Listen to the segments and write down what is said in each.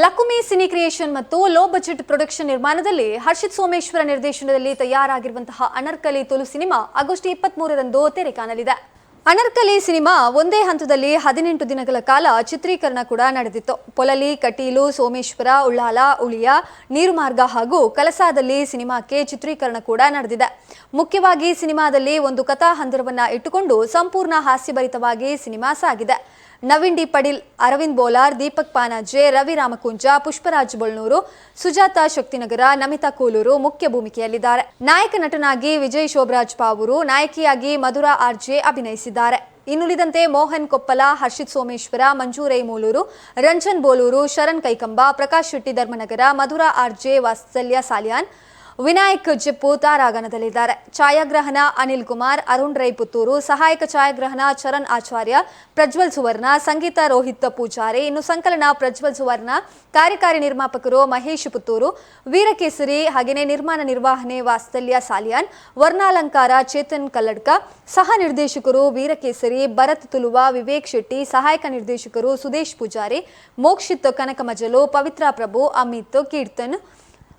Lakumi cine creation ಮತ್ತು low budget production ನಿರ್ಮಾಣದಲ್ಲಿ ಹರ್ಷಿತ್ ಸೋಮೇಶ್ವರ ನಿರ್ದೇಶನದಲ್ಲಿ ತಯಾರಾಗಿರುವಂತಹ ಅನರ್ಕಲಿ ತುಲು ಸಿನಿಮಾ ಆಗಸ್ಟ್ ಇಪ್ಪತ್ತ್ ಮೂರರಂದು ತೆರೆ ಕಾಣಲಿದೆ ಅನರ್ಕಲಿ ಸಿನಿಮಾ ಒಂದೇ ಹಂತದಲ್ಲಿ ಹದಿನೆಂಟು ದಿನಗಳ ಕಾಲ ಚಿತ್ರೀಕರಣ ಕೂಡ ನಡೆದಿತ್ತು. ಪೊಲಲಿ, ಕಟೀಲು, ಸೋಮೇಶ್ವರ, ಉಳ್ಳಾಲ, ಉಳಿಯ, ನೀರುಮಾರ್ಗ ಹಾಗೂ ಕಲಸಾದಲ್ಲಿ ಸಿನಿಮಾಕ್ಕೆ ಚಿತ್ರೀಕರಣ ಕೂಡ ನಡೆದಿದೆ. ಮುಖ್ಯವಾಗಿ ಸಿನಿಮಾದಲ್ಲಿ ಒಂದು ಕಥಾ ಹಂದರವನ್ನು ಇಟ್ಟುಕೊಂಡು ಸಂಪೂರ್ಣ ಹಾಸ್ಯಭರಿತವಾಗಿ ಸಿನಿಮಾ ಸಾಗಿದೆ. ನವೀನ್ ಡಿ ಪಡೀಲ್ ಅರವಿಂದ್ ಬೋಲಾರ್, ದೀಪಕ್ ಪಾನಾಜೆ, ರವಿ ರಾಮಕುಂಜ, ಪುಷ್ಪರಾಜ್ ಬೊಳ್ನೂರು, ಸುಜಾತಾ ಶಕ್ತಿನಗರ, ನಮಿತಾ ಕೂಲೂರು ಮುಖ್ಯ ಭೂಮಿಕೆಯಲ್ಲಿದ್ದಾರೆ. ನಾಯಕ ನಟನಾಗಿ ವಿಜಯ್ ಶೋಭರಾಜ್ ಪಾವೂರು, ನಾಯಕಿಯಾಗಿ ಮಧುರಾ ಆರ್ಜೆ ಅಭಿನಯಿಸಿದ್ದಾರೆ. ಇನ್ನುಳಿದಂತೆ ಮೋಹನ್ ಕೊಪ್ಪಲ, ಹರ್ಷಿತ್ ಸೋಮೇಶ್ವರ ಮಂಜು ರೈ ಮೂಲೂರು, ರಂಜನ್ ಬೋಲೂರು, ಶರಣ್ ಕೈಕಂಬ, ಪ್ರಕಾಶ್ ಶೆಟ್ಟಿ ಧರ್ಮನಗರ, ಮಧುರಾ ಆರ್ಜೆ ವಾತ್ಸಲ್ಯ ಸಾಲಿಯಾನ್ ವಿನಾಯಕ್ ಜಿಪ್ಪು ತಾರಾಗಣದಲ್ಲಿದ್ದಾರೆ. ಛಾಯಾಗ್ರಹಣ ಅನಿಲ್ ಕುಮಾರ್, ಅರುಣ್ ರೈ ಪುತ್ತೂರು ಸಹಾಯಕ ಛಾಯಾಗ್ರಹಣ ಚರಣ್ ಆಚಾರ್ಯ, ಪ್ರಜ್ವಲ್ ಸುವರ್ಣ, ಸಂಗೀತ ರೋಹಿತ್ ಪೂಜಾರಿ, ಇನ್ನು ಸಂಕಲನ ಪ್ರಜ್ವಲ್ ಸುವರ್ಣ, ಕಾರ್ಯಕಾರಿ ನಿರ್ಮಾಪಕರು ಮಹೇಶ್ ಪುತ್ತೂರು, ವೀರಕೇಸರಿ ಹಾಗೆಯೇ ನಿರ್ಮಾಣ ನಿರ್ವಹಣೆ ವಾತ್ಸಲ್ಯ ಸಾಲಿಯಾನ್, ವರ್ಣಾಲಂಕಾರ ಚೇತನ್ ಕಲ್ಲಡ್ಕ, ಸಹ ನಿರ್ದೇಶಕರು ವೀರಕೇಸರಿ, ಭರತ್ ತುಲುವ, ವಿವೇಕ್ ಶೆಟ್ಟಿ, ಸಹಾಯಕ ನಿರ್ದೇಶಕರು ಸುದೇಶ್ ಪೂಜಾರಿ, ಮೋಕ್ಷಿತ್ ಕನಕಮಜಲು, ಪವಿತ್ರ ಪ್ರಭು, ಅಮಿತ್ ಕೀರ್ತನ್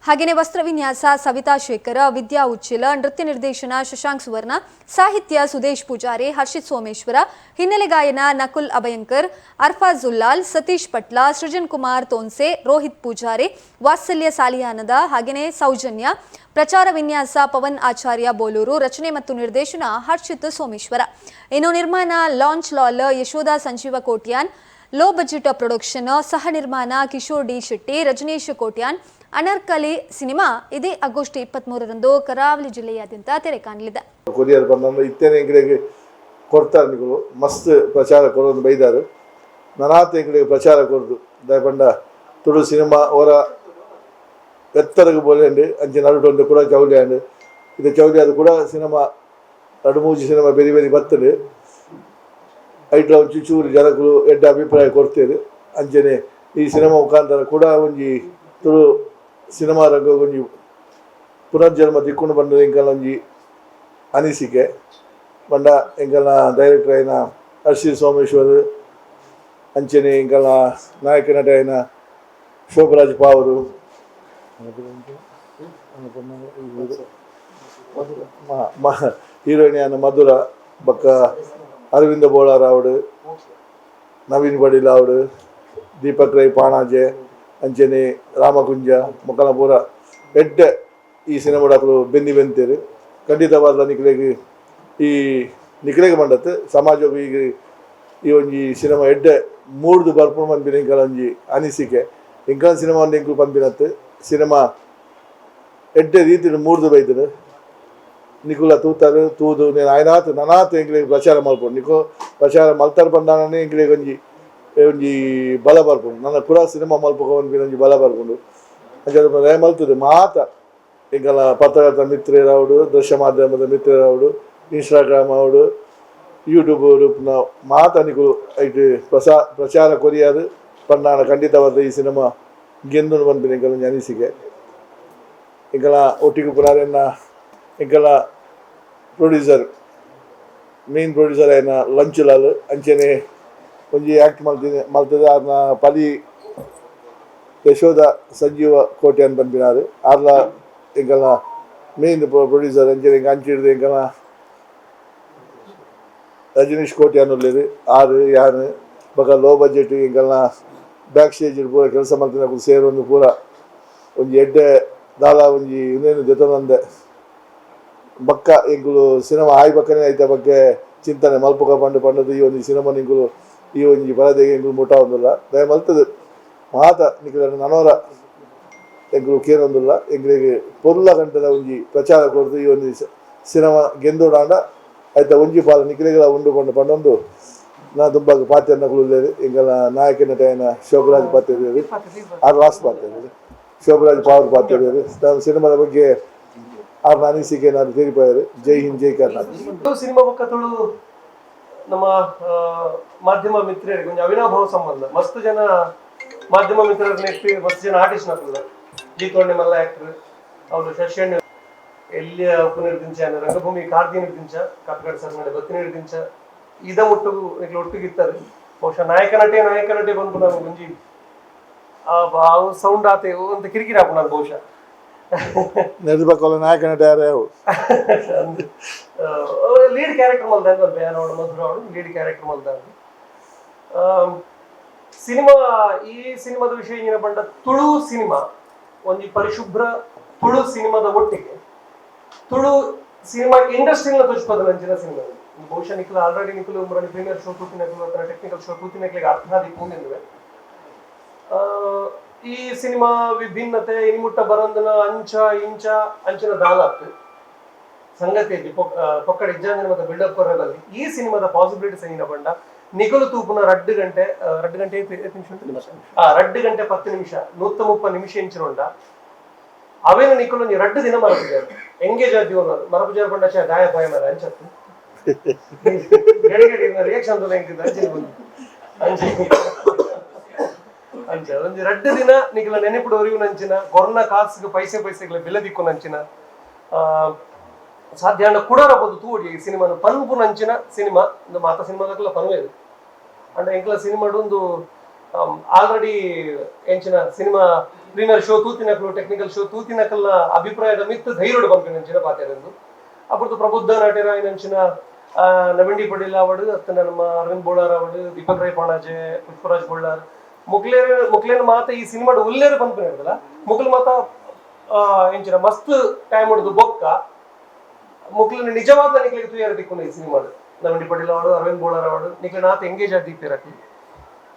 ಹಾಗೆಯೇ ವಸ್ತ್ರವಿನ್ಯಾಸ ಸವಿತಾ ಶೇಖರ, ವಿದ್ಯಾ ಉಚ್ಚಿಲ ನೃತ್ಯ ನಿರ್ದೇಶನ ಶಶಾಂಕ್ ಸುವರ್ಣ, ಸಾಹಿತ್ಯ ಸುದೇಶ್ ಪೂಜಾರಿ, ಹರ್ಷಿತ್ ಸೋಮೇಶ್ವರ, ಹಿನ್ನೆಲೆ ಗಾಯನ ನಕುಲ್ ಅಭಯಂಕರ್ ಅರ್ಫಾಜ್ ಉಲ್ಲಾಲ್ ಸತೀಶ್ ಪಟ್ಲ, ಸೃಜನ್ ಕುಮಾರ್ ತೋನ್ಸೆ, ರೋಹಿತ್ ಪೂಜಾರಿ, ವಾತ್ಸಲ್ಯ ಸಾಲಿಯಾನದ ಹಾಗೆಯೇ ಸೌಜನ್ಯ, ಪ್ರಚಾರ ವಿನ್ಯಾಸ ಪವನ್ ಆಚಾರ್ಯ ಬೋಲೂರು, ರಚನೆ ಮತ್ತು ನಿರ್ದೇಶನ ಹರ್ಷಿತ್ ಸೋಮೇಶ್ವರ. ಇನ್ನು ನಿರ್ಮಾಣ, Lanch Lal, Yashoda Sanjeeva Kotian, low budget production, ಸಹ ನಿರ್ಮಾಣ ಕಿಶೋರ್ ಡಿ ಶೆಟ್ಟಿ, ರಜನೀಶ್ ಕೋಟ್ಯಾನ್ ಅನರ್ಕಲಿ ಸಿನಿಮಾ ಇದೇ ಆಗಸ್ಟ್ ಇಪ್ಪತ್ತ್ಮೂರರಂದು ಕರಾವಳಿ ಜಿಲ್ಲೆಯಾದ್ಯಂತ ತೆರೆ ಕಾಣಲಿದೆ. ಕೊರಿಯರ್ ಬಂದ ಇತ್ತೇನೆ ಎಂಗಳಿಗೆ ಕೊಡ್ತಾರೆ ನಿಗಳು ಮಸ್ತ್ ಪ್ರಚಾರ ಕೊಡೋದು ಬೈದಾರು. ನನಾತ ಎಂಗಳಿಗೆ ಪ್ರಚಾರ ಕೊಡೋದು ದಯಪಂಡ ತುಳು ಸಿನಿಮಾ ಅವರ ಎತ್ತರಗೆ ಬೋಲೆಂಡು ಅಂಚೆ ನಡುಟೊಂದು ಕೂಡ ಚೌಲಿ ಅಂಡು ಇದು ಚೌಲಿ ಅದು ಕೂಡ ಸಿನಿಮಾ, ನಡುಮೂಜಿ ಸಿನಿಮಾ ಬೆರಿ ಬೆರಿ ಬರ್ತದೆ. ಐಟ್ಲ ಒಂಚು ಚೂರು ಜನಗಳು ಎಡ್ಡ ಅಭಿಪ್ರಾಯ ಕೊಡ್ತೇವೆ ಅಂಜನೆ ಈ ಸಿನಿಮಾ ಮುಖಾಂತರ ಕೂಡ ಒಂಜಿ ತುಳು ಸಿನಿಮಾ ರಂಗ ಒಂಜಿ ಪುನರ್ಜನ್ಮ ದಿಕ್ಕೊಂಡು ಬಂದ ಎಂಕಲ್ ಒಂಜಿ ಅನಿಸಿಕೆ ಬಂಡ ಎಂಕಲ್ನ ಡೈರೆಕ್ಟರ್ అయిన ಹರ್ಷಿ ಸೋಮೇಶ್ವರ್ ಅಂಚನೆ ಎಂಕಲ್ನ ನಾಯಕ ನಟ అయిన ಶೋಭರಾಜ್ ಪಾವರು ಹೀರೋಯಿನ್ అయిన ಮಧುರ ಬಕ್ಕ ಅರವಿಂದ ಬೋಳಾರ್ ಆವಡು ನವೀನ್ ಬಡಿಲ್ ಆವಡು ದೀಪಕ್ ರೈ ಪಾಣಾಜೆ ಅಂಚನೆ ರಾಮಕುಂಜ ಪೂರ ಎಡ್ಡ ಈ ಸಿನಿಮಾಡಾಕಲು ಬೆನ್ನಿ ಬೆಂತೇರಿ. ಖಂಡಿತವಾದ ನಿಖಲೆಗೆ ಈ ನಿಖಲೆಗೆ ಮಂಡತ್ತೆ ಸಮಾಜ ಈಗ ಈ ಒಂಜಿ ಸಿನಿಮಾ ಎಡ್ಡ ಮೂರ್ದು ಬರ್ಪುಣ ಪಂಪಿನ ಇಂಕಲ ಒಂಜಿ ಅನಿಸಿಕೆ. ಇಂಕಲ ಸಿನಿಮಾ ನಿಂಕು ಬಂದಿನತ್ತೆ ಸಿನಿಮಾ ಎಡ್ಡೆ ರೀತಿ ಮೂರ್ದು ಬೈತದೆ. ನಿಕುಲ ತೂತಾರೆ, ತೂದು, ನೇನು ಆಯ್ನಾತು, ನನಾತು ಎಂಗ್ಲಿಗೆ ಪ್ರಚಾರ ಮಾಡ್ಬೋದು ನಿಕೋ ಪ್ರಚಾರ ಮಲ್ತಾರ ಬಂದಾನೇ ಎಂಗ್ಲಿಗೆ ಒಂಜಿ ಒಂಜಿ ಬಲ ಬರ್ಪುಂಡು ನನ್ನ ಪುರ ಸಿನಿಮಾ ಮಲ್ಪ ಒಂಜಿ ಬಲ ಬರ್ಪುಂಡು ಅಂಚಾದ ರೇ ಮಲ್ತದೆ ಮಾತ ಇಂಕಲ ಪತ್ರಕರ್ತ ಮಿತ್ರರವಡು ದೃಶ್ಯ ಮಾಧ್ಯಮದ ಮಿತ್ರರವಡು ಇನ್ಸ್ಟಾಗ್ರಾಮ್ ಅವಡು ಯೂಟ್ಯೂಬ್ ರೂಪುನ ಮಾತ ನಿಕು ಐಟು ಪ್ರಸಾ ಪ್ರಚಾರ ಕೊರಿಯಾದು ಪನ್ನಾಣ ಖಂಡಿತವಾದ ಈ ಸಿನಿಮಾ ಗೆಂದು ಬಂದಿನಿ ಇಂಕಲ ಅನಿಸಿಕೆ ಇಂಕಲ ಒಟ್ಟಿಗೆ ಪುರಾರೆನ್ನ ಇಂಕಲ ಪ್ರೊಡ್ಯೂಸರ್ ಮೇನ್ ಪ್ರೊಡ್ಯೂಸರ್ ಆಯ್ನ ಲಂಚುಲಾಲ್ ಅಂಚೆನೆ ಒಂಜಿ ಆಕ್ಟ್ ಮಲ್ತಿದೆ ಮಲ್ತದೆ ಅದನ್ನ ಪಲಿ ಯಶೋಧ ಸಂಜೀವ ಕೋಟೆ ಅಂತ ಬಂದಿನಾರು ಆರ್ಲ ಎಂಕಲ್ನ ಮೇನ್ ಪ್ರೊಡ್ಯೂಸರ್ ಇಂಕ ಅಂಚಿಡ್ದು ಎಂಕಲ್ನ ರಜನೀಶ್ ಕೋಟೆ ಅನ್ನೋಲ್ಲೇರು ಆರು, ಯಾರು? ಬಗ್ಗ ಲೋ ಬಜೆಟ್ ಎಂಕಲ್ನ ಬ್ಯಾಕ್ ಸ್ಟೇಜ್ ಪೂರ ಕೆಲಸ ಮಲ್ತಿನ ಸೇರೊಂದು ಪೂರ. ಒಂಜಿ ಎಡ್ಡೆ, ದಾಲ ಒಂಜಿ ಇನ್ನೇನು ಜೊತನಂದೆ ಬಕ್ಕ ಎಂಕುಲು ಸಿನಿಮಾ ಆಯ್ ಬಕ್ಕನೆ ಐತ ಬಗ್ಗೆ ಚಿಂತನೆ. ಮಲ್ಪಕ ಪಂಡು ಪಂಡದು ಈ ಒಂದು ಸಿನಿಮಾ ನಿಂಕುಲು ಈ ഈ ഒഞ്ചി പലതെങ്കിലും കൂട്ടാവുന്നില്ല ದಯ ಮಲ್ತದ. ಮಾತ ನನೋರ ನನವರ ಎಂಗ್ರು ಕೇನೊಂದಿಲ್ಲ ಎಂಗ್ರಿಗೆ ಪೊರ್ಲ ಗಂಟದ ಒಂಜಿ ಪ್ರಚಾರ ಕೊಡ್ದು ಈ ಒಂದು ಸಿನಿಮಾ ಗೆಂದೋಡಾಂಡ ಆಯ್ತ, ಒಂಜಿ ಪಾಲ ಉಂಡು ಉಂಡುಕೊಂಡು ಪಂಡೊಂದು. ನಾ ತುಂಬ ಪಾತ್ರ ಕುಳಿದೇವೆ ಎಂಗಳ ನಾಯಕನ ಟೈನ ಶೋಭರಾಜ್ ಪಾತ್ರ ಇದ್ದೇವೆ ಆರು ರಾಸ್ ಶೋಭರಾಜ್ ಪಾವರ್ ಪಾತ್ರ ನಾನು ಸಿನಿಮಾದ ಬಗ್ಗೆ ಆರ್ ಅನಿಸಿಕೆ ನಾನು ತೀರಿಪಾಯಿರು ಜೈ ಹಿಂದ್, ಜೈ ಕರ್ನಾಟಕ. ಸಿನಿಮಾ ನಮ್ಮ ಆ, ಮಾಧ್ಯಮ ಮಿತ್ರರಿಗೆ ಒಂದು ಅವಿನಾಭಾವ ಸಂಬಂಧ. ಮಸ್ತ್ ಜನ ಮಾಧ್ಯಮ ಮಿತ್ರರ ನೆಟ್ಟಿ ಮಸ್ತ್ ಜನ ಆರ್ಟಿಸ್ಟ್ ನಕಲ್ಲ ಜೀತೋಣ್ಣೆ ಮಲ್ಲ ಆಕ್ಟರ್ ಅವನು ಶಶಿಯಣ್ಣ ಎಲ್ಲಿ ಉಪನಿರ್ದಿಂಚ ರಂಗಭೂಮಿ ಕಾರ್ದಿ ನಿರ್ದಿಂಚ ಕಾಪಿಕಾಡ್ ಸರ್ ಮೇಲೆ ಬತ್ತಿ ನಿರ್ದಿಂಚ ಇದ ಮುಟ್ಟು ಒಟ್ಟಿಗಿರ್ತಾರೆ ಬಹುಶಃ ನಾಯಕ ನಟೆ ನಾಯಕ ನಟೆ ಬಂದು ನಾವು ಮುಂಜಿ ಸೌಂಡ್ ಆತೆ ಅಂತ ಕಿರಿಕಿರಿ ಹಾಕು ನಾನು ಬಹುಶಃ. ನಿರ್ದೇಶಕರ ನಾಯಕ ನಟ ಯಾರು ಯಾವ ಲೀಡ್ ಕ್ಯಾರೆಕ್ಟರ್ ಮಲ್ದ ಬೇನ ಅವಡು ಮಧುರ ಅವಡು ಲೀಡ್ ಕ್ಯಾರೆಕ್ಟರ್ ಮಲ್ದ ಸಿನಿಮಾ ಈ ಸಿನಿಮಾದ ವಿಷಯ ಏನ ಬಂಡ ತುಳು ಸಿನಿಮಾ ಒಂದು ಪರಿಶುಭ್ರ ತುಳು ಸಿನಿಮಾದ ಒಟ್ಟಿಗೆ ತುಳು ಸಿನಿಮಾ ಇಂಡಸ್ಟ್ರಿನ ತುಚ್ಪದ ನಂಚಿನ ಸಿನಿಮಾ ಇದು. ಬಹುಶಃ ನಿಖಿಲ ಆಲ್ರೆಡಿ ನಿಖಿಲ ಉಮ್ರಲ್ಲಿ ಪ್ರೀಮಿಯರ್ ಶೋ ತೂತಿನಕಲು ಅಥವಾ ಟೆಕ್ನಿಕಲ್ ಶೋ ತೂತಿನಕಲಿಗೆ ಅರ್ಥಾದಿ ಪೂಂದಿವೆ ಆ, ಈ ಸಿನಿಮಾ ವಿಭಿನ್ನತೆ ಇನ್ಮುಟ್ಟ ಬರೋದನ್ನ ಅಂಚ ಇಂಚ ಅಂಚಿನ ದಾಲಾತ್. ಸಂಗತಿ ಇದ್ದಿ ಪೊಕ್- ಆ, ಪೊಕ್ಕಡ ಇಜ್ಜಾಂಜನ ಮತ್ತು ಬಿಲ್ಡಪ್ ಕೊರದಲ್ಲಿ ಈ ಸಿನಿಮಾದ ಪಾಸಿಬಿಲಿಟೀಸ್ ಏನಿನ ಬಂಡ. ನಿಗಲು ತೂಪುನ ರಡ್ಡು ಗಂಟೆ ರಡ್ಡು ಗಂಟೆ ನಿಮಿಷ? ಆ ರಡ್ಡು ಗಂಟೆ ಪತ್ತು ನಿಮಿಷ ನೂತ ಮುಪ್ಪ ನಿಮಿಷ ಇಂಚಿನೊಂಡ ಅವೇನ ನಿಕಲು ನೀ ರಡ್ಡು ದಿನ ಮರಪುಜಾರು. ಎಂಗೇಜ್ ಆದ್ವಿ ಅನ್ನೋದು ಮರಪುಜಾರು ಬಂಡ ಚೆ ದಾಯ ಭಯ ಮರ ಅಂಚತ್ತು. ರಿಯಾಕ್ಷನ್ ಅಂತ ಹೆಂಗಿದ್ದ ಅಂಚೆ ಬಂದು. ಅಂಚೆ. ಅಂಚೆ ಒಂಜಿ ರಡ್ಡ್ ದಿನ ನಿಕ್ಲ ನೆನಪಿಡು ಒರಿವು ನಂಚಿನ, ಕೊರೊನ ಕಾಸುಗೆ ಪೈಸೆ ಪೈಸೆಗಳ ಬೆಲೆ ದಿಕ್ಕು ಆ, ಸಾಧ್ಯ ಅಂಡ ಕುಡಾರ ಬೋದು ತೂಡಿ ಈ ಸಿನಿಮಾನ ಪನ್ಪು ನಂಚಿನ ಸಿನಿಮಾ, ಒಂದು ಮಾತ ಸಿನಿಮಾದಕ್ಕೆಲ್ಲ ಪನ್ವೇ ಅಂಡ ಎಂಕ್ಲ ಸಿನಿಮಾಡೊಂದು ಆಲ್ರೆಡಿ ಎಂಚಿನ ಸಿನಿಮಾ ಪ್ರೀಮಿಯರ್ ಶೋ ತೂತಿನಕಲು ಟೆಕ್ನಿಕಲ್ ಶೋ ತೂತಿನಕಲ್ಲ ಅಭಿಪ್ರಾಯದ ಮಿತ್ತು ಧೈರ್ಯಡು ಬಂಪಿನ ಅಂಚಿನ ಪಾತೆರೆಂದು ಅಪರದು ಪ್ರಬುದ್ಧ ನಟರ ನಂಚಿನ ನವಿಂಡಿ ಪಟೇಲ್ ಅವಡು ಅತ್ತ ನಮ್ಮ ಅರವಿಂದ್ ಬೋಳಾರ್ ಅವಡು ದೀಪಕ್ ರೈ ಪಾಣಾಜೆ ಪುಷ್ಪರಾಜ್ ಬೋಳಾರ್ ಮುಗ್ಲೇರ್ ಮುಗ್ಲೇನ ಮಾತ ಈ ಸಿನಿಮಾಡು ಉಲ್ಲೇರು ಪಂಪು ಹೇಳಿದಲ್ಲ ಮುಗ್ಲ ಮಾತ ಆ, ಎಂಚಿನ ಮಸ್ತ್ ಟೈಮ್ ಹೊಡೆದು ಬೊಕ್ಕ. ಮುಗ್ಲಿನ ನಿಜವಾದ ನಿಕ್ಲಿಗೆ ತುಯಾರ ದಿಕ್ಕು ಈ ಸಿನಿಮಾಡು ನವಿಂಡಿ ಪಡೀಲ್ ಅವಡು ಅರವಿಂದ್ ಬೋಳಾರ್ ಅವಡು ನಿಕ್ಲಿ ನಾತ ಎಂಗೇಜ್ ಆದಿತ್ತಿರಕ್ಕೆ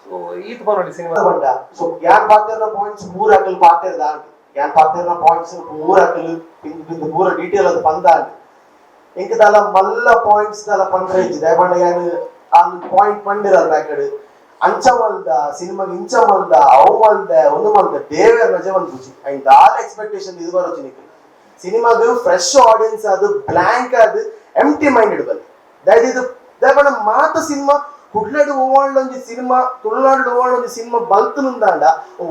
ಸೊ ಈತ್ ನೋಡಿ ಸಿನಿಮಾ. ಬಂಡ ಸೊ ಯಾನ್ ಪಾತಿರ್ನ ಪಾಯಿಂಟ್ಸ್ ಮೂರ್ ಅಕಲ್ ಪಾತಿರ್ದ ಅಂಡ್ ಯಾನ್ ಪಾತಿರ್ನ ಪಾಯಿಂಟ್ಸ್ ಮೂರ್ ಅಕಲ್ ಪಿಂದ್ ಪಿಂದ್ ಮೂರ ಡೀಟೇಲ್ ಅದು ಬಂದ ಅಂಡ್ ಇಂಕ ದಾಲ ಮಲ್ಲ ಪಾಯಿಂಟ್ಸ್ ದಾಲ ಪಂದ್ರ ಇಜ್ಜಿ ದಯಪಂಡ ಯಾನ್ ಆನ್ ಪಾಯಿಂಟ್ ಪಂಡಿರಲ್ಲ ಯಾಕಡೆ ಅಂಚ ಮಲ್ದ ಸಿನಿಮಾಗೆ ಇಂಚ ಮಲ್ದ ಅವು ಮಲ್ದ ಒಂದು ಮಲ್ದ ದೇವರ ರಜೆ ಒಂದು ಖುಷಿ. ಅಂಡ್ ದಾಲ ಎಕ್ಸ್ಪೆಕ್ಟೇಷನ್ ಇದು ಬರೋಚಿ ನಿಕ್ಲಿ ಸಿನಿಮಾದು ಫ್ರೆಶ್ ಆಡಿಯನ್ಸ್ ಅದು ಬ್ಲಾಂಕ್ ಅದು ಎಂಟಿ ಮೈಂಡೆಡ್ ಬಲ್ಲಿ ದಯದು ಇದು ದಯಪಂಡ ಮಾತ ಸಿನಿಮಾ, ಕುಡ್ಲಡು ಓವಾಂಡೊಂಜಿ ಸಿನಿಮಾ, ತುಳುನಾಡು ಓವಾಂಡೊಂಜಿ ಸಿನಿಮಾ ಬಲ್ತನುಂದಾಂಡ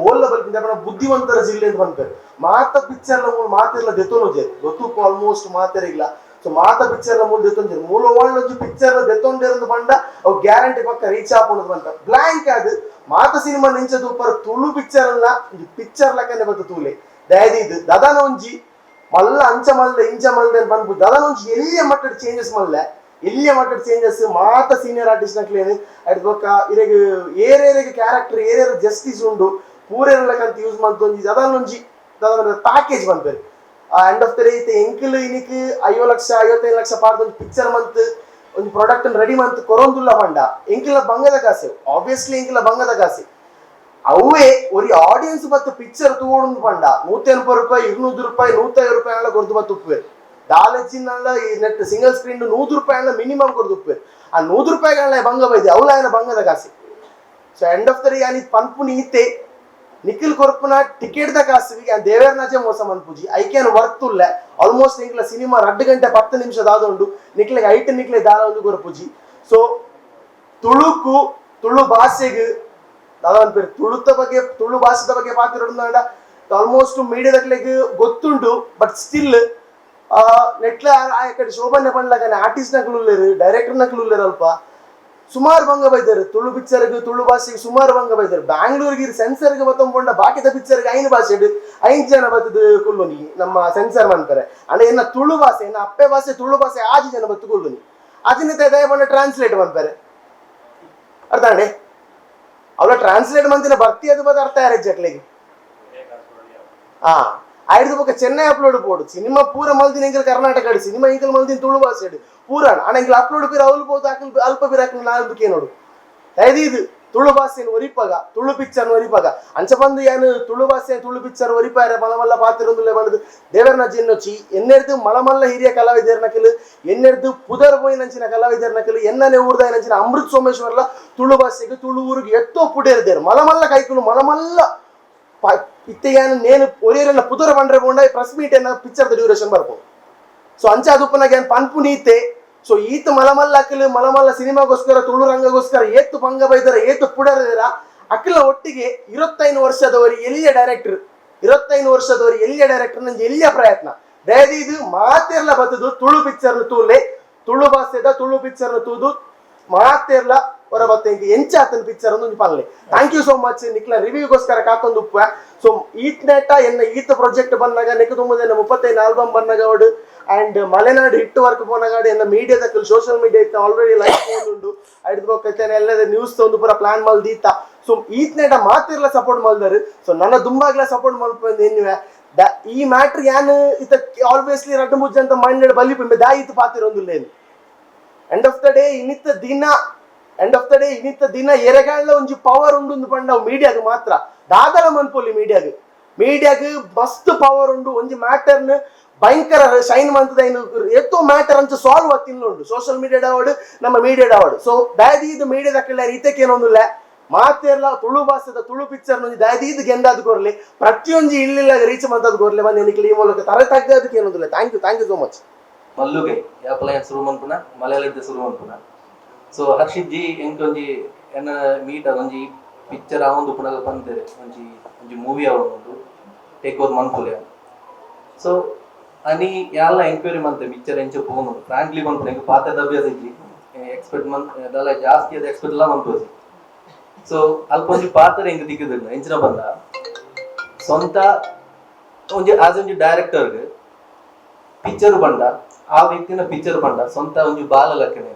ಓಲ್ಲ ಬಲ್ಪಿನ ದಯಪಂಡ ಬುದ್ಧಿವಂತರ ಜಿಲ್ಲೆ ಅಂತ ಬಂದ್ಪೇರು ಮಾತ ಪಿಕ್ಚರ್ನ ಮೂಲ ಮಾತಿರ್ಲ ದೆತ್ತೊನುಜೆ ಗೊತ್ತು ಆಲ್ಮೋಸ್ಟ್ ಮಾತೆರಿಗ್ಲ ಸೊ ಮಾತ ಪಿಕ್ಚರ್ನ ಮೂಲ ದೆತ್ತೊಂಜೆ ಮೂಲ ಓವಾಂಡೊಂಜಿ ಪಿಕ್ಚರ್ ದೆತ್ತೊಂಡೇರಂದು ಬಂಡ ಅವು ಗ್ಯಾರಂಟಿ ಪಕ್ಕ ರೀಚ್ ಆಪುಣದು ಬಂತ ಬ್ಲಾಂಕ್ ಅದು ಮಾತ ಸಿನಿಮಾ ನಿಂಚದು ಪರ್ ತುಳು ಪಿಕ್ಚರ್ ಅಲ್ಲ ಪಿಕ್ಚರ್ ಲೆಕ್ಕನೆ ಬತ್ತು ತೂಲೆ ದಯದಿ ಇದು ದದಾನ ಒಂಜಿ ಮಲ್ಲ ಅಂಚ ಮಲ್ದ ಇಂಚ ಮಲ್ದ ಅಂತ ಬಂದ್ಬಿಟ್ಟು ಅದನ್ನ ಒಂಚು ಎಲ್ಲಿಯ ಮಟ್ಟದ ಚೇಂಜಸ್ ಮಲ್ಲೆ ಎಲ್ಲಿಯ ಮಟ್ಟದ ಚೇಂಜಸ್ ಮಾತ ಸೀನಿಯರ್ ಆರ್ಟಿಸ್ಟ್ ನಕ್ಲೇನು ಅದ್ ಬೊಕ್ಕ ಇರೆಗ್ ಏರೇರಿಗೆ ಕ್ಯಾರೆಕ್ಟರ್ ಏರೇರ ಜಸ್ಟಿಸ್ ಉಂಡು ಪೂರೇರಲಕಂತ ಯೂಸ್ ಮಾಡ್ತೊಂಜಿ ಅದನ್ನೊಂಜಿ ಅದನ್ನ ಪ್ಯಾಕೇಜ್ ಬಂದ್ಬೇರೆ ಎಂಡ್ ಆಫ್ ದ ಡೇ ಇತ್ತೆ ಎಂಕಿಲ್ ಇನಿಕ್ ಐವ ಲಕ್ಷ, ಐವತ್ತೈದು ಲಕ್ಷ ಪಾಡ್ದು ಒಂದು ಪಿಕ್ಚರ್ ಮಂತ್, ಒಂದು ಪ್ರಾಡಕ್ಟ್ ರೆಡಿ ಮಂತ್ ಕೊರೊಂದುಲ್ಲ ಪಂಡ ಎಂಕಿಲ್ಲ ಬಂಗದ ಕಾಸೆ ಆಬ್ವಿಯಸ್ಲಿ ಎಂಕಿಲ್ಲ ಬಂಗದ ಕಾಸೆ. ಅವೇ ಒರಿ ಆಡಿಯನ್ಸ್ ಬತ್ತು ಪಿಕ್ಚರ್ ತಗೊಂಡು ಪಂಡ ನೂತ ಎನ್ಪತ್ತು ರೂಪಾಯಿ, ಇರುನೂರು ರೂಪಾಯಿ ನೂತ ಐವತ್ತು ರೂಪಾಯಿ ಎಲ್ಲ ಕೊರ್ದು ಬತ್ತು ಉಪ್ಪು ದಾಲಚಿನಲ್ಲ ಈ ನೆಟ್ ಸಿಂಗಲ್ ಸ್ಕ್ರೀನ್ ನೂರು ರೂಪಾಯಿ ಎಲ್ಲ ಮಿನಿಮಮ್ ಕೊರದು ಉಪ್ಪು ಆ ನೂರು ರೂಪಾಯಿಗಳ ಬಂಗ ಬೈದೆ ಅವಳ ಬಂಗದ ಕಾಸೆ. So end of the day ಯಾನಿ ಪನ್ಪುನಿ ಇತ್ತೆ ನಿಖಿಲ್ ಕೊರ್ಪುನ ಟಿಕೆಟ್ ದ ಕಾಸಿಗೆ ಆ ದೇವೇರ್ನಾಚೆ ಮೋಸ ಮನ್ಪುಜಿ ಐಕೇನು ವರ್તુಲ್ಲ ಆಲ್ಮೋಸ್ಟ್ ನಿಕ್ಲ ಸಿನಿಮಾ ರಡ್ಡು ಗಂಟೆ ಪತ್ತು ನಿಮಿಷದ ಆದೊಂಡು ನಿಕ್ಲಿಗೆ ಐಟ್ ನಿಕ್ಲೆ ದಾಲ ಒಂದು ಕೊರ್ಪುಜಿ ಸೊ ತುಳುಕು ತುಳು ಭಾಷೆಗೆ ದಾದಾನ್ ಪೇರು ತುಳುತ ಬಗ್ಗೆ ತುಳು ಭಾಷೆದ ಬಗ್ಗೆ ಪಾತಿರೋಡ ಆಲ್ಮೋಸ್ಟ್ ಮೀಡಿಯಾದಕ್ಲೆಗ್ ಗೊತ್ತುಂಟು ಬಟ್ ಸ್ಟಿಲ್ ನೆಟ್ಲ ಆ ಕಡೆ ಶೋಭನೆ ಪಂಡ್ಲಾಗನೆ ಆರ್ಟಿಸ್ಟ್ ನಕಲು ಉಳ್ಳೇರು ಡೈರೆಕ್ಟರ್ ನಕಲು ಉಳ್ಳೇರು ಅಲ್ಪ ಸುಮಾರು ಭಂಗ ಬೈದಾರೆ ತುಳು ಪಿಕ್ಚರ್ಗೆ ತುಳು ಭಾಷೆಗೆ ಸುಮಾರು ಭಂಗ ಬೈದಾರೆ ಬ್ಯಾಂಗ್ಳೂರ್ಗೆ ಸೆನ್ಸರ್ಗೆ ಬತ್ತೊಂಬೊಂಡ ಬಾಕಿದ ಪಿಕ್ಚರ್ಗೆ ಐನು ಭಾಷೆ ಐದು ಜನ ಬತ್ತದ ಕುಲ್ಲುನಿ ನಮ್ಮ ಸೆನ್ಸರ್ ಮಾಡ್ತಾರೆ. ಅಂದ್ರೆ ಎನ್ನ ತುಳು ಭಾಷೆ ಇನ್ನ ಅಪ್ಪೆ ಭಾಷೆ ತುಳು ಭಾಷೆ ಆಜಿ ಜನ ಬತ್ತು ಕುಲ್ಲುನಿ ಅದನ್ನ ದಯಪಂಡ ಟ್ರಾನ್ಸ್ಲೇಟ್ ಮಾಡ್ತಾರೆ. ಅರ್ಥ ಅಂಡೆ ಅವಳ ಟ್ರಾನ್ಸ್ಲೇಟ್ ಮಂತಿನ ಬರ್ತಿ ಅದು ಬದ ಅರ್ಥ ಯಾರ ಜಕ್ಲೆಗೆ ಹಾ. ಆಯ್ದು ಬೊಕ್ಕ ಚೆನ್ನೈ ಅಪ್ಲೋಡ್ ಪೋಡು ಸಿನಿಮಾ ಪೂರ ಮಲ್ದಿನ ಎಂಕಲ್ ಕರ್ನಾಟಕ ಆಡಿ ಸಿನಿಮಾ ಎಂಕಲ್ ಮಲ್ದಿನ ತುಳು ಭಾಷೆ ಪೂರಾಣ ಆಣ ಎಂಕಲ್ ಅಪ್ಲೋಡ್ ಪೀರ ಅವಲು ಬೋದು ಅಕಲ್ ಅಲ್ಪ ಪೀರ ಅಕಲ್ ನಾಲ್ಕು ಕೇನೋಡು ಐದು ಇದು ತುಳು ಭಾಷೆನ ಒರಿಪಾಗ ತುಳು ಪಿಕ್ಚರ್ ಒರಿಪಾಗ ಅಂಚ ಬಂದು ಏನು ತುಳು ಭಾಷೆ ತುಳು ಪಿಕ್ಚರ್ ಒರಿಪಾರ ಮಲಮಲ್ಲ ಪಾತಿರೊಂದುಲೆ ಬಂದು ದೇವರನ ಜಿನ್ನೊಚ್ಚಿ ಎನ್ನೆರ್ದು ಮಲಮಲ್ಲ ಹಿರಿಯ ಕಲಾವಿದರ ನಕಲು ಎನ್ನೆರ್ದು ಪುದರ್ போய் ನಂಚಿನ ಕಲಾವಿದರ ನಕಲು ಎನ್ನನೆ ಊರ್ದ ನಂಚಿನ ಅಮೃತ್ ಸೋಮೇಶ್ವರ್ಲ ತುಳು ಭಾಷೆಗೆ ತುಳು ಊರಿಗೆ ಎತ್ತೋ ಪುಡೇರ್ದೇರು ಮಲಮಲ್ಲ ಕೈಕುಲು ಮಲಮಲ್ಲ ಇತ್ತೆಗೇನು ನೇನು ಒರಿಯರೆಲ್ಲ ಪುದರ ಬಂಡ್ರೆ ಬೋಂಡ ಪ್ರೆಸ್ ಮೀಟ್ ಏನ ಪಿಕ್ಚರ್ ಡ್ಯೂರೇಷನ್ ಬರ್ಬೋದು. ಸೊ ಅಂಚ ಅದುಪ್ಪನಾಗ ಏನು ಪನ್ಪು ನೀತೆ? ಸೊ ಈತ ಮಲಮಲ್ಲ ಅಕ್ಕಲು ಮಲಮಲ್ಲ ಸಿನಿಮಾಗೋಸ್ಕರ ತುಳು ರಂಗಗೋಸ್ಕರ ಏತು ಪಂಗ ಬೈದರ, ಏತು ಪುಡರದಿರ ಅಕ್ಕಲ ಒಟ್ಟಿಗೆ ಇರುವತ್ತೈದು ವರ್ಷದವರು ಎಲ್ಲಿಯ ಡೈರೆಕ್ಟರ್ ಇರುವತ್ತೈದು ವರ್ಷದವರು ಎಲ್ಲಿಯ ಡೈರೆಕ್ಟರ್ ನಂಗೆ ಎಲ್ಲಿಯ ಪ್ರಯತ್ನ? ದಯದಿ ಇದು ಮಾತೆಲ್ಲ ಬತ್ತದು ತುಳು ಪಿಕ್ಚರ್ನ ತೂಲೆ ತುಳು ಭಾಷೆದ ತುಳು ಪಿಕ್ಚರ್ನ ತೂದು ಮಾತೇರ್ಲ ಹೊರ ಬತ್ತೆ ಇಂ ಎಂಚ ಆತನ ಪಿಕ್ಚರ್ ಒಂದು ಪಲ್ಲೆ ಥ್ಯಾಂಕ್ ಯು ಸೋ ಮಚ್ ನಿಕ್ಲ ರಿವ್ಯೂಗೋಸ್ಕರ ಕಾಕೊಂದು ಉಪ್ಪ ಸೊ ಈತ್ ನೆಟ ಎನ್ನ ಈತ ಪ್ರಾಜೆಕ್ಟ್ ಬಂದಾಗ ನೆಕ್ ತುಂಬದೇನ ಮುಪ್ಪತ್ತೈದು ಆಲ್ಬಮ್ ಬಂದಾಗ ಅವಡು ಅಂಡ್ ಮಲೆನಾಡು ಹಿಟ್ ವರ್ಕ್ ಪೋನಗಾಡು ಎನ್ನ ಮೀಡಿಯಾದ ಸೋಷಿಯಲ್ ಮೀಡಿಯಾ ಇತ್ತು. ಆಲ್ರೆಡಿ ಲೈಕ್ ಉಂಡು ಐದು ಬೊಕ್ಕೈತೇನೆ ಎಲ್ಲದ ನ್ಯೂಸ್ ತೊಂದು ಪೂರ ಪ್ಲಾನ್ ಮಲ್ದೀತ ಸೊ ಈತ್ ನೆಟ ಮಾತಿರ್ಲ ಸಪೋರ್ಟ್ ಮಲ್ದಾರು ಸೊ ನನ್ನ ದುಂಬಾಗ್ಲ ಸಪೋರ್ಟ್ ಮಲ್ಪ ಈ ಮ್ಯಾಟ್ರ್ ಯಾನ್ ಇತ ಆಲ್ವೇಸ್ಲಿ ರಡ್ಡು ಮುಜ್ಜಂತ ಮೈಂಡ್ ಬಲ್ಲಿ ಪಿಂಬೆ. ದಾ ಇತ್ತು ಪಾತಿರೊಂದುಲ್ಲೇನು. ಎಂಡ್ ಆಫ್ ದ ಡೇ ಇನ್ನಿತ್ತ ದಿನ ಎಂಡ್ ಆಫ್ ದ ಡೇ ಇನ್ನಿತ್ತ ದಿನ ಎರೆಗಾಳ ಒಂಜಿ ಪವರ್ ಉಂಡು ಪಂಡ ಮೀಡಿಯಾಗ ಮಾತ್ರ. ದಾದಲ ಮನ್ಪೊಲಿ ಮೀಡಿಯಾಗ. ಮೀಡಿಯಾಗ ಮಸ್ತ್ ಪವರ್ ಉಂಡು ಒಂಜಿ ಮ್ಯಾಟರ್ನ ಭಯಂಕರ ಶೈನ್ ಮಂತದ ಎತ್ತೋ ಮ್ಯಾಟರ್ ಅಂತ ಸಾಲ್ವ್ ಉಂಡು ಸೋಷಿಯಲ್ ಮೀಡಿಯಾದ ಅವಾರ್ಡ್ ನಮ್ಮ ಮೀಡಿಯಾದ ಅವಾರ್ಡ್ ಸೊ ದಾದಿ ಇದು ಮೀಡಿಯಾದ ಕಳ್ಳ ರೀತಿಯಕ್ಕೆ ಏನೊಂದಿಲ್ಲ ಮಾತೆಲ್ಲ ತುಳು ಭಾಷೆದ ತುಳು ಪಿಕ್ಚರ್ ನೋಡಿ ಇದು ಗೆಂದಾದ್ ಕೊರ್ಲಿ ಪ್ರತಿಯೊಂದು ಇಲ್ಲಿಲ್ಲ ರೀಚ್ ಮಂತದ್ ಕೊರ್ಲಿ ಬಂದು ನಿಕ್ಲಿ ಈ ಮೂಲಕ ತರ ತಗ್ಗದಕ್ಕೆ ಏನೊಂದಿಲ್ಲ thank you thank you so much ಮಲ್ಲುಗೆ ಯಾಪಲ ಶುರು ಮನ್ಪುನ ಮಲಯಾಳದ ಶುರು ಮನ್ಪುನ ಸೊ ಹರ್ಷಿತ್ ಜಿ ಒಂಜಿ ಎನ್ನ ಮೀಟ್ ಒಂಜಿ ಪಿಕ್ಚರ್ ಒಂದು ಪುನಗ ಬಂದಿದೆ. ಒಂಜಿ ಒಂಜಿ ಮೂವಿ ಅವೊಂದು ಟೇಕ್ ಓವರ್ ಮನ್ಪುಲೆ ಸೊ ಅನಿ ಯಾಲ ಎಂಕ್ವೈರಿ ಮಂತೆ ಪಿಕ್ಚರ್ ಎಂಚ ಪೋನು ಫ್ರಾಂಕ್ಲಿ ಮನ್ಪುನ ಎಂಕ್ ಪಾತ್ರದ ಅಭ್ಯಾಸ ಇಜ್ಜಿ ಎಕ್ಸ್ಪೆಕ್ಟ್ ಮನ್, ಅದೆಲ್ಲ ಜಾಸ್ತಿ ಅದು ಎಕ್ಸ್ಪೆಕ್ಟ್ ಎಲ್ಲ ಮನ್ಪೋಸಿ ಸೊ ಅಲ್ಪ ಒಂಜಿ ಪಾತ್ರ ಎಂಕ್ ದಿಕ್ಕದಿಲ್ಲ ಎಂಚಿನ ಬಂದ. ಸ್ವಂತ, ಒಂಜಿ ಆಸ್ ಒಂಜಿ ಡೈರೆಕ್ಟರ್ಗೆ ಪಿಕ್ಚರ್ ಬಂಡ ಆ ವ್ಯಕ್ತಿನ ಪಿಕ್ಚರ್ ಬಂಡ ಸ್ವಂತ ಒಂಜಿ ಬಾಲ ಲಕ್ಕನೆ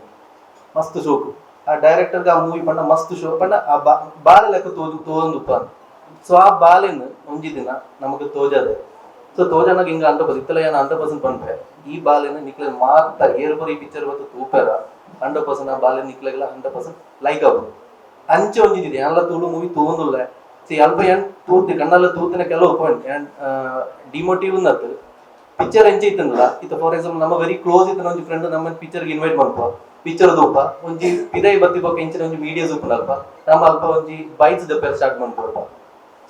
ಮಸ್ತ್ ಶೋಕು ಆ ಡೈರೆಕ್ಟರ್ಗೆ ಆ ಮೂವಿ ಪಂಡ ಮಸ್ತ್ ಶೋ ಪಂಡ ಆ ಬಾಲ ಲೆಕ್ಕ ತೋಜು ತೋಂದುಪ್ಪ ಸೊ ಆ ಬಾಲೆನ್ ಒಂಜಿ ದಿನ ನಮಗೆ ತೋಜದೆ. ಸೊ ತೋಜನಾಗ ಹಿಂಗ ಅಂತ ಇತ್ತಲ ಏನ ಹಂಡ್ರೆಡ್ ಪರ್ಸೆಂಟ್ ಪಂಪೆ ಈ ಬಾಲಿನ ನಿಕ್ಲೆ ಮಾತ ಏರ್ ಬರಿ ಪಿಕ್ಚರ್ ಬಂದು ತೂಪೆರ, ಹಂಡ್ರೆಡ್ ಪರ್ಸೆಂಟ್ ಆ ಬಾಲಿನ ನಿಕ್ಲೆಗ್ಲ ಹಂಡ್ರೆಡ್ ಪರ್ಸೆಂಟ್ ಲೈಕ್ ಆಗುದು. ಅಂಚೆ ಒಂಜಿದಿದೆ ಎಲ್ಲ ತುಳು ಮೂವಿ ತೋಂದುಲ್ಲ. ಸೊ ಅಲ್ಪ ಏನ್ ತೂತಿ, ಕಣ್ಣಲ್ಲ ತೂತಿನ ಕೆಲವು ಪಾಯಿಂಟ್ ಡಿಮೋಟಿವ್ ನತ್ತು ಪಿಕ್ಚರ್ ಎಂಚ ಇತ್ತಂದ್ರ ಇತ್ತ ಫಾರ್ ಎಕ್ಸಾಂಪಲ್ ನಮ್ಮ ವೆರಿ ಕ್ಲೋಸ್ ಇತ್ತ ಒಂಜಿ ಫ್ರೆಂಡ್ ನಮ್ಮ ಪಿಕ್ಚರ್ಗೆ ಇನ್ವೈಟ್ ಮಾಡ್ಕೋ ಪಿಕ್ಚರ್ ದೂಪ ಒಂಜಿ ಪಿದೈ ಬತ್ತಿ ಬೊಕ್ಕ ಇಂಚಿನ ಒಂಜಿ ಮೀಡಿಯಾ ಉಪ್ಪುನ ಅಲ್ಪ. ನಮ್ಮ ಅಲ್ಪ ಒಂಜಿ ಬೈಟ್ಸ್ ದಪ್ಪೆ ಸ್ಟಾರ್ಟ್ ಮಾಡ್ಕೊಳ್ಪ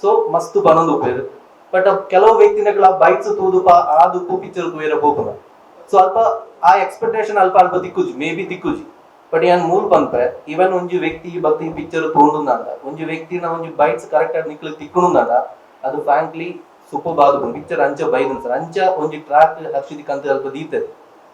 ಸೊ ಮಸ್ತ್ ಬನೊಂದು ಉಪ್ಪೇರು ಬಟ್ ಕೆಲವು ವ್ಯಕ್ತಿನಗಳ ಬೈಟ್ಸ್ ತೂದುಪ, ಆ ದುಪ್ಪು ಪಿಕ್ಚರ್ ತೂಯರ ಹೋಗುನ ಸೊ ಅಲ್ಪ ಆ ಎಕ್ಸ್ಪೆಕ್ಟೇಷನ್ ಅಲ್ಪ ಅಲ್ಪ ದಿಕ್ಕುಜಿ ಮೇ ಬಿ ದಿಕ್ಕುಜಿ. ಬಟ್ ಏನ್ ಮೂಲ ಬಂದ್ರೆ ಇವನ್ ಒಂಜಿ ವ್ಯಕ್ತಿ ಬತ್ತಿ ಪಿಕ್ಚರ್ ತೋಂಡುಂದಂಡ ಒಂಜಿ ವ್ಯಕ್ತಿನ ಒಂಜಿ ಬೈಟ್ಸ್ ಕರೆಕ್ಟ್ ಆಗಿ ನಿಕ್ಲು ತಿಕ್ಕುನುಂದಂಡ ಅದು ಫ್ರಾಂಕ್ಲಿ ಸೂಪರ್ ಬಾದು ಪಿಕ್ಚರ್ ಅಂಚ ಬೈದನ್ ಸರ್. ಅಂಚ ಒಂಜಿ ಟ್ರ್ಯಾಕ್ ಹರ್ಷಿದಿಕ್ ಅಂತ ಅಲ್ಪ ದೀತದೆ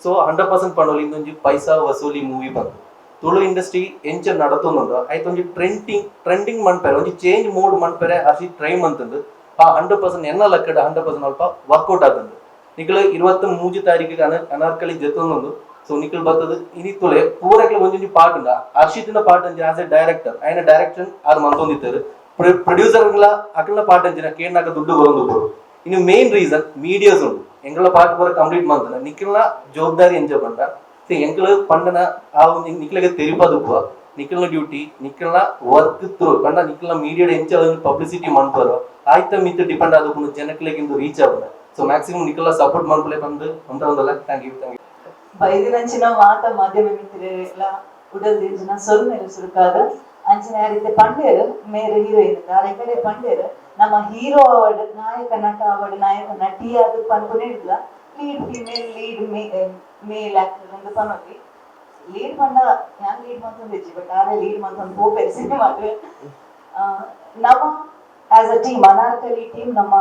ಸೊ ಹಂಡ್ರೆಡ್ ಪರ್ಸೆಂಟ್ ಪಂಡೋಲಿ ಇಂದೊಂಜಿ ಪೈಸಾ ವಸೂಲಿ ಮೂವಿ ಬಂತು. ತುಳು ಇಂಡಸ್ಟ್ರಿ ಎಂಚ ನಡತೊಂದು ಆಯ್ತು ಒಂಜಿ ಟ್ರೆಂಡಿಂಗ್ ಟ್ರೆಂಡಿಂಗ್ ಮನ್ಪೆರೆ ಒಂಜಿ ಚೇಂಜ್ ಮೂಡ್ ಮನ್ಪೆರೆ ಹರ್ಷಿ ಟ್ರೈ ಮಂತಂದು ಆ ಹಂಡ್ರೆಡ್ ಪರ್ಸೆಂಟ್ ಎನ್ನ ಲಕ್ಕಡ ಹಂಡ್ರೆಡ್ ಪರ್ಸೆಂಟ್ ಅಲ್ಪ ವರ್ಕೌಟ್ ಆತಂದು. ನಿಕ್ಲು ಇರುವತ್ತ ಮೂಜಿ ತಾರೀಕಿಗೆ ಅನ, ಅನಾರ್ಕಲಿ ಜೊತೊಂದು ಸೊ ನಿಕ್ಲು ಇನಿ ತುಳೆ, ಪೂರಕ್ಲೆ ಒಂಜೊಂಜಿ ಪಾರ್ಟ್ ಉಂಡ ಹರ್ಷಿತಿನ ಪಾರ್ಟ್ ಅಂಜಿ ಆಸ್ ಎ ಡೈರೆಕ್ಟರ್ ಆಯ್ನ ಡೈರೆಕ್ಷನ್ ಆರು ಮಂತೊಂದಿತ್ತರು ಪ್ರೊಡ್ಯೂಸರ್ಗಳ ಅಕಲ್ನ ಪಾರ್ಟ್ ಅಂಜಿನ ಕೇಳ್ನಾಗ ದುಡ್ಡು ಬರೋದು ಇನ್ನು ಮೇನ್ ರೀಸನ್ ಮೀಡಿಯಾಸ್ ಉಂಡು ಎಂಗಳ ಪಾರ್ಟ್ ಬರ ಕಂಪ್ಲೀಟ್ ಮಾಡ್ತಾನೆ ನಿಖಿಲ್ನ ಜವಾಬ್ದಾರಿ ಎಂಜ ಬಂಡ ಸಿ ಎಂಕಲ್ ಪಂಡನ ಆ ಒಂದು ನಿಖಿಲ್ಗೆ ತೆರಿಪದುಪ್ಪ ನಿಖಿಲ್ನ ಡ್ಯೂಟಿ ನಿಖಿಲ್ನ ವರ್ಕ್ ತ್ರೂ ಪಂಡ ನಿಖಿಲ್ನ ಮೀಡಿಯಾ ಎಂಚ ಪಬ್ಲಿಸಿಟಿ ಮಾಡ್ತಾರೋ ಆಯ್ತ ಮಿತ್ ಡಿಪೆಂಡ್ ಆದಪ್ಪು ಜನಕ್ಲೆಗಿಂದು ರೀಚ್ ಆಗುದ ಸೊ ಮ್ಯಾಕ್ಸಿಮಮ್ ನಿಖಿಲ್ನ ಸಪೋರ್ಟ್ ಮಾಡ್ಕೊಳೆ ಬಂದು ಅಂತ ಒಂದಲ್ಲ ಥ್ಯಾಂಕ್ ಯು ಥ್ಯಾಂಕ್ ಯು ಬೈದಿನಂಚಿನ ಮಾತ ಮಾಧ್ಯಮ ಮಿತ್ರರೆಲ್ಲ ಉಡಲ್ದಿನ ಸೊಲ್ಮೆಲ್ ಸುರುಕಾದ ಅಂಚಿನ ರೀತಿ ಪಂಡೇರು ಮೇರೆ ಹೀರೋಯಿನ್ ಅರೆ ಕಡೆ ಪಂಡೇರು ನಮ್ಮ ಹೀರೋ ಅವಾರ್ಡ್ ನಾಯಕ ನಟ ಅವಾರ್ಡ್ ನಾಯಕ ನಟಿ ಅದು ಪನ್ಪುನೆ ಇಲ್ಲ lead female lead male actor ಅಂತ ಪನೋಗಿ ಲೀಡ್ ಪಂಡ ಯಾನ್ ಲೀಡ್ ಮಂತೊಂದು ಹೆಚ್ಚಿ ಬಟ್ ಆರೆ ಲೀಡ್ ಮಂತೊಂದು ಹೋಪೆರ್ ಸಿನಿಮಾಗೆ ನಮ್ಮ as a team Anarkali team ನಮ್ಮ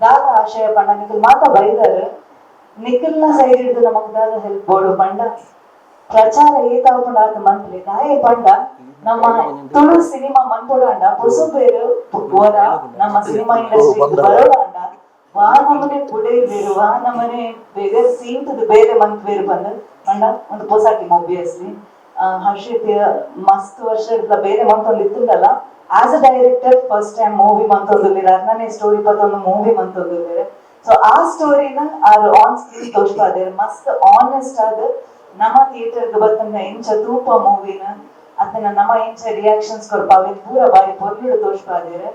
ದಾದ ಆಶಯ ಪಂಡ ನಿಖಿಲ್ ಮಾತ ಬೈದಾರೆ ನಿಖಿಲ್ನ ಸೈಡ್ ಹಿಡಿದು ನಮಗ್ ದಾದ ಹೆಲ್ಪ್ ಬೋರ್ಡು ಪಂಡ ಪ್ರಚಾರ ಏತಾವ ಪಂಡ ಆತ ಮಂತ್ಲಿ ದಾಯ ಪಂಡ ನಮ್ಮ ತುಳು ಸಿನಿಮಾ ಮನ್ಪೊಡು ಅಂಡ ಪೊಸು ಬೇರು ವರ ನಮ್ಮ ಸಿನಿಮಾ ಇಂಡಸ್ಟ್ರಿ ಬರೋಣ ವಾ ನಮನೆ ಪುಡೆ ಬೇರು, ವಾ ನಮನೆ ಬೇರೆ ಸೀಂತದ ಬೇರೆ ಮಂತ್ ಬೇರೆ ಬಂದು ಪಂಡ ಒಂದು ಹೊಸ ಟೀಮ್ ಒಬ್ವಿಯಸ್ಲಿ ಹರ್ಷಿತ್ ಮಸ್ತ್ ವರ್ಷದ ಬೇರೆ ಮಂತ್ ಒಂದು ಇತ್ತುಂಡಲ್ಲ as a director first time movie ಮಂತೊಂದು ಅರ್ನನೆ ಸ್ಟೋರಿ ಪತ್ತೊಂದು ಮೂವಿ ಮಂತೊಂದು ಸೊ ಆ ಸ್ಟೋರಿನ ಆರ್ ಆನ್ ಸ್ಕ್ರೀನ್ ತೋರಿಸ್ಪಾದೇರು ಮಸ್ತ್ ಆನೆಸ್ಟ್ ಆದ ನಮ್ಮ ಥಿಯೇಟರ್ಗೆ ಬರ್ತಂದ ಇಂಚ ತೂಪ ಮೂವಿನ ಅದನ್ನ ನಮ್ಮ ಇಂಚೆ ರಿಯಾಕ್ಷನ್ಸ್ ಕೊಡ್ಪಾವೆ ಪೂರ ಬಾರಿ ಪೊರ್ಲುಡು ತೋರಿಸ್ಪಾದೇರು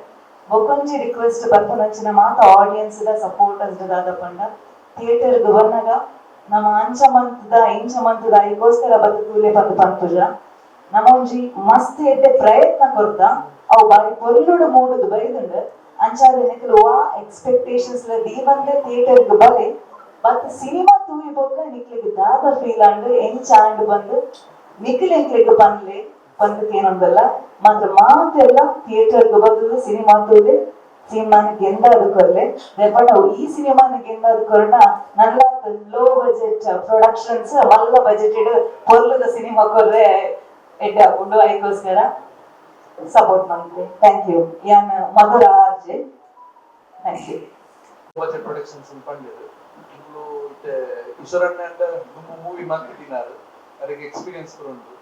ಬೊಕೊಂಜಿ ರಿಕ್ವೆಸ್ಟ್ ಬರ್ಪನಂಚಿನ ಮಾತ ಆಡಿಯನ್ಸ್ ದ ಸಪೋರ್ಟರ್ಸ್ ದಾದ ಪಂಡ. ಥಿಯೇಟರ್ಗೆ ಬಂದಾಗ ನಮ್ಮ ಅಂಚ ಮಂತದ, ಇಂಚ ಮಂತದ ಈಗೋಸ್ಕರ ಬದುಕುಲೆ ಬಂದು ಪಂತುಜ ನಮ್ಮ ಒಂಜಿ ಮಸ್ತ್ ಎಡ್ಡೆ ಪ್ರಯತ್ನ ಕೊರ್ದ ಅವು ಬಾರಿ ಪೊರ್ಲುಡು ಮೂಡುದು ಬೈದುಂಡು ಅಂಚಾದ ನಿಕಲು ವಾ ಎಕ್ಸ್ಪೆಕ್ಟೇಷನ್ಸ್ ಲ ದೀವಂದೆ ಥಿಯೇಟರ್ಗೆ ಬಲೆ ಬತ್ ಸಿನಿಮಾ ತೂಯಿ ಬೊಕ್ಕ ನಿಕ್ಲಿಗೆ ದಾದ ಫೀಲ್ ಆಂಡ್ ಎಂಚ ಬಂದು ನಿಖಿಲ್ ಎಂಕ್ಲಿಗೆ ಬಂದಕ್ಕೆ ಏನೊಂದಲ್ಲ, ಮಾತ್ರ ಮಾತೆಲ್ಲ ಥಿಯೇಟರ್ಗೆ ಬಂದದ್ದು ಸಿನಿಮಾತೋಲೆ ಸಿನಿಮಾನ ಎಂದಾದ್ರು ಕೊರಲೆ ಬಟ್ ಅವು ಈ ಸಿನಿಮಾನ ಎಂದಾದ್ರು ಕೊರಣ ನನ್ನ ಲೋ ಬಜೆಟ್ ಪ್ರೊಡಕ್ಷನ್ಸ್ ಮಲ್ಲ ಬಜೆಟೆಡ್ ಕೊರ್ಲದ ಸಿನಿಮಾ ಕೊರ್ರೆ ಎಡ್ಡೆ ಹಾಕೊಂಡು ಅದಕ್ಕೋಸ್ಕರ ಸಪೋರ್ಟ್ ಮಾಡ್ತೀವಿ ಥ್ಯಾಂಕ್ ಯು ಯಾನ್ Madhura RJ thank you budget productions ಪಂಡಿದ್ರು ಅಂತ ಮೂವಿ ಮಾರ್ಕೆಟಿನ ಅದಕ್ಕೆ ಎಕ್ಸ್ಪೀರಿಯನ್ಸ್ ಉಂಟು.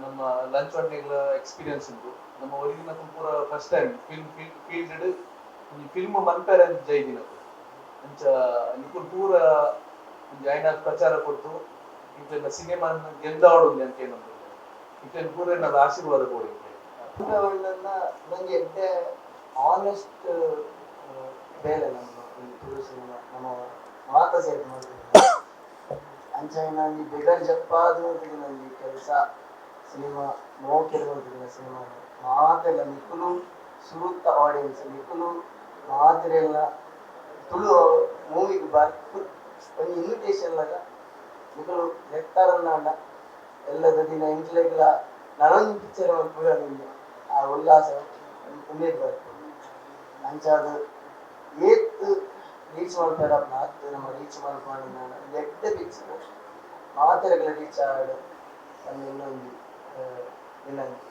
ನಮ್ಮ ಲಂಚ್ ಒಣ್ಣೆಗಳ ಎಕ್ಸ್ಪೀರಿಯನ್ಸ್ ಉಂಟು ನಮ್ಮ ಒರಿಗಿನ ಪೂರ first time film field film ಮನ್ಪೇರ ಜೈದಿನ ಅಂಚ ನಿಕುಲ್ ಪೂರ ಐನಾಲ್ ಪ್ರಚಾರ ಕೊಡ್ತು ಇಂಥ ಸಿನಿಮಾ ಗೆಲ್ದಾವಡು ಅಂತ ಏನೊಂದು ಇಂಥ ಪೂರ ನನ್ನ ಆಶೀರ್ವಾದ ಕೊಡಿ ನನ್ನ ನಂಗೆ ಎಡ್ಡೆ ಆನೆಸ್ಟ್ ಬೇರೆ ನಮ್ಮ ತುಳು ಸಿನಿಮಾ ನಮ್ಮ ಮಾತ ಸೈಡ್ ಮಾಡ್ತೀನಿ ಅಂಚ ನಂಗೆ ಬೆಗರ್ ಜಪ್ಪಾದ ನಂಗೆ ಕೆಲಸ ಸಿನಿಮಾ ಮಾಡ್ತಿದ್ದೀನಿ ಸಿನಿಮಾ. ಮಾತೆಲ್ಲ ನಿಕ್ಕುಲು ಸುರುತ್ತ ಆಡಿಯನ್ಸ್ ನಿಕ್ಕುಲು ಮಾತ್ರೆಲ್ಲ ತುಳು ಮೂವಿಗೆ ಬರ್ತು ಒಂದು ಇನ್ವಿಟೇಷನ್ ಲಾಗ ನಿಕ್ಕುಲು ನೆತ್ತಾರನ್ನ ಎಲ್ಲದ ದಿನ ಇಂಟ್ಲೆಗ್ಲ ನನೊಂದು ಪಿಕ್ಚರ್ ನಿಮಗೆ. ಆ ಉಲ್ಲಾಸ ಉಮೇದ್ ಬರ್ತದೆ ಅಂಚಾದ ಏತ್ ರೀಚ್ ಮಾಡ್ತಾರ ಮಾತು ನಮ್ಮ ರೀಚ್ ಮಾಡ್ಕೊಂಡು ನಾನು ಎಡ್ಡ ಪಿಕ್ಚರ್ ಮಾತೆರೆಗಳ ರೀಚ್ ಆಡು ಒಂದು ಇನ್ನೊಂದು ಇನ್ನೊಂದು